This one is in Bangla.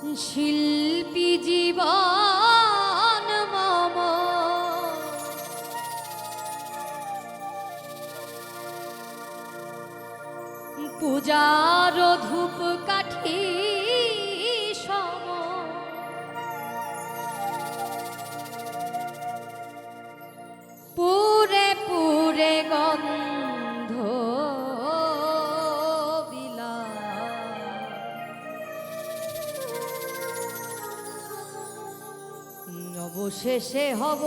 শিল্পী জীবন মম। পূজার ধূপ কাঠি অবশেষে হব।